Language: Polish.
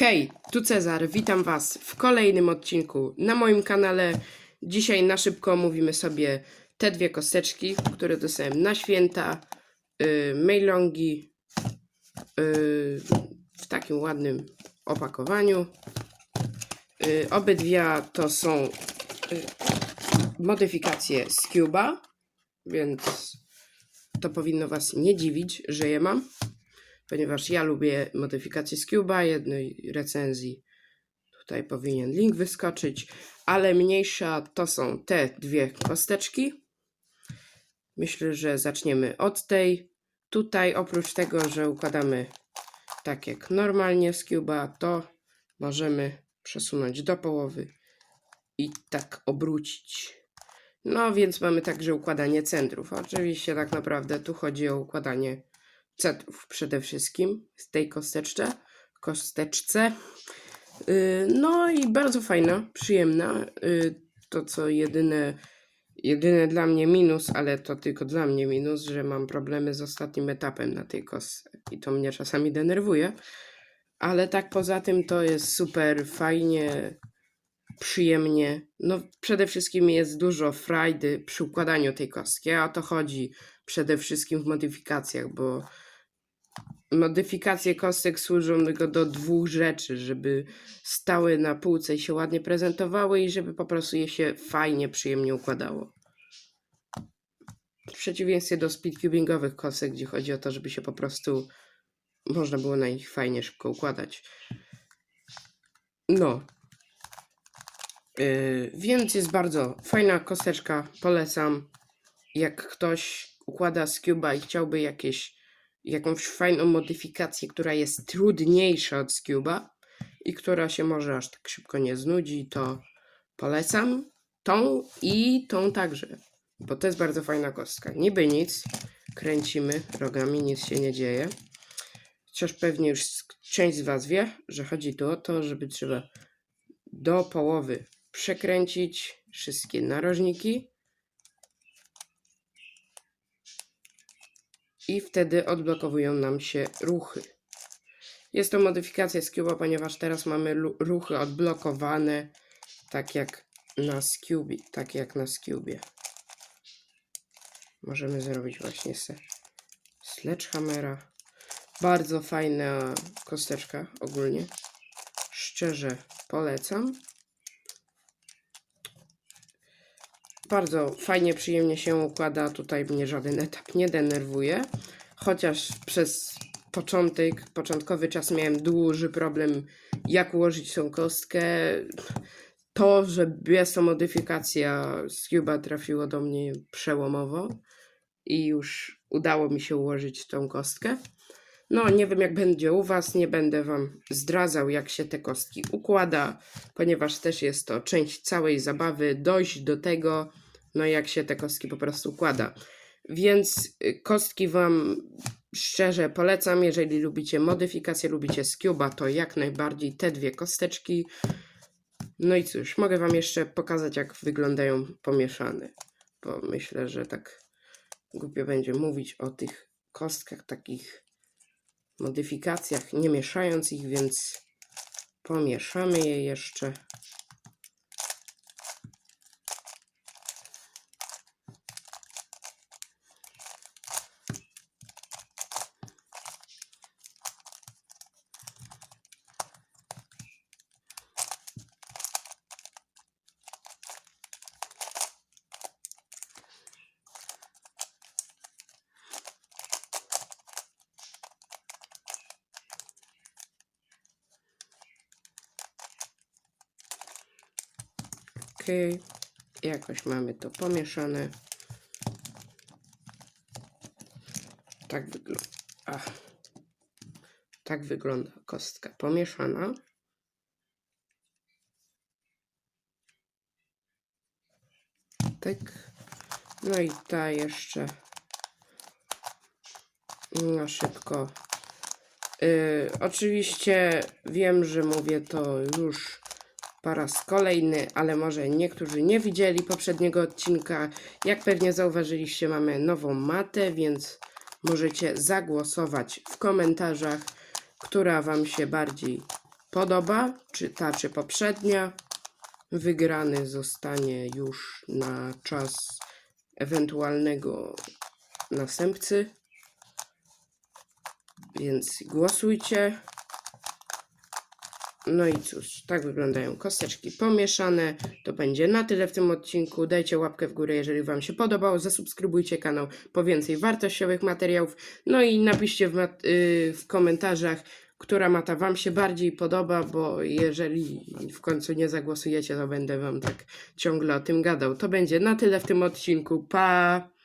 Hej, tu Cezar, witam Was w kolejnym odcinku na moim kanale. Dzisiaj na szybko omówimy sobie te dwie kosteczki, które dostałem na święta. Yy, mailongi yy, w takim ładnym opakowaniu. Yy, obydwie to są yy, modyfikacje z Cuba, więc to powinno Was nie dziwić, że je mam ponieważ ja lubię modyfikacje z Cuba, jednej recenzji. Tutaj powinien link wyskoczyć, ale mniejsza to są te dwie kosteczki. Myślę, że zaczniemy od tej. Tutaj oprócz tego, że układamy tak jak normalnie z Cuba, to możemy przesunąć do połowy i tak obrócić. No więc mamy także układanie centrów. Oczywiście tak naprawdę tu chodzi o układanie centrów przede wszystkim w tej kosteczce. kosteczce. Yy, No i bardzo fajna, przyjemna. Yy, To co jedyne, jedyne dla mnie minus, ale to tylko dla mnie minus, że mam problemy z ostatnim etapem na tej kostce i to mnie czasami denerwuje. Ale tak poza tym to jest super, fajnie, przyjemnie. No przede wszystkim jest dużo frajdy przy układaniu tej kostki, a o to chodzi przede wszystkim w modyfikacjach, bo modyfikacje kostek służą tylko do dwóch rzeczy, żeby stały na półce i się ładnie prezentowały i żeby po prostu je się fajnie, przyjemnie układało. W przeciwieństwie do speedcubingowych kostek, gdzie chodzi o to, żeby się po prostu można było na nich fajnie, szybko układać. No. Yy, więc jest bardzo fajna kosteczka, polecam. Jak ktoś układa z Cuba i chciałby jakieś jakąś fajną modyfikację, która jest trudniejsza od Scuba i która się może aż tak szybko nie znudzi, to polecam tą i tą także, bo to jest bardzo fajna kostka. Niby nic, kręcimy rogami, nic się nie dzieje. Chociaż pewnie już część z Was wie, że chodzi tu o to, żeby trzeba do połowy przekręcić wszystkie narożniki i wtedy odblokowują nam się ruchy. Jest to modyfikacja z ponieważ teraz mamy ruchy odblokowane tak jak na Scubie, tak jak na Scubie. Możemy zrobić właśnie se Sledgehammera. Bardzo fajna kosteczka ogólnie. Szczerze polecam. Bardzo fajnie, przyjemnie się układa. Tutaj mnie żaden etap nie denerwuje. Chociaż przez początek, początkowy czas miałem duży problem, jak ułożyć tą kostkę. To, że jest to modyfikacja z Cuba trafiło do mnie przełomowo i już udało mi się ułożyć tą kostkę. No, nie wiem jak będzie u Was, nie będę Wam zdradzał, jak się te kostki układa, ponieważ też jest to część całej zabawy, dojść do tego, no jak się te kostki po prostu układa. Więc y, kostki Wam szczerze polecam, jeżeli lubicie modyfikacje, lubicie z Cuba, to jak najbardziej te dwie kosteczki. No i cóż, mogę Wam jeszcze pokazać, jak wyglądają pomieszane, bo myślę, że tak głupio będzie mówić o tych kostkach takich modyfikacjach, nie mieszając ich, więc pomieszamy je jeszcze. Jakoś mamy to pomieszane. Tak wygląda. Tak wygląda kostka pomieszana. Tak. No i ta jeszcze na szybko. Yy, oczywiście wiem, że mówię to już po raz kolejny, ale może niektórzy nie widzieli poprzedniego odcinka. Jak pewnie zauważyliście, mamy nową matę, więc możecie zagłosować w komentarzach, która Wam się bardziej podoba, czy ta, czy poprzednia. Wygrany zostanie już na czas ewentualnego następcy. Więc głosujcie. No i cóż, tak wyglądają kosteczki pomieszane. To będzie na tyle w tym odcinku. Dajcie łapkę w górę, jeżeli Wam się podobało. Zasubskrybujcie kanał po więcej wartościowych materiałów. No i napiszcie w, mat- y, w komentarzach, która mata Wam się bardziej podoba, bo jeżeli w końcu nie zagłosujecie, to będę Wam tak ciągle o tym gadał. To będzie na tyle w tym odcinku. Pa!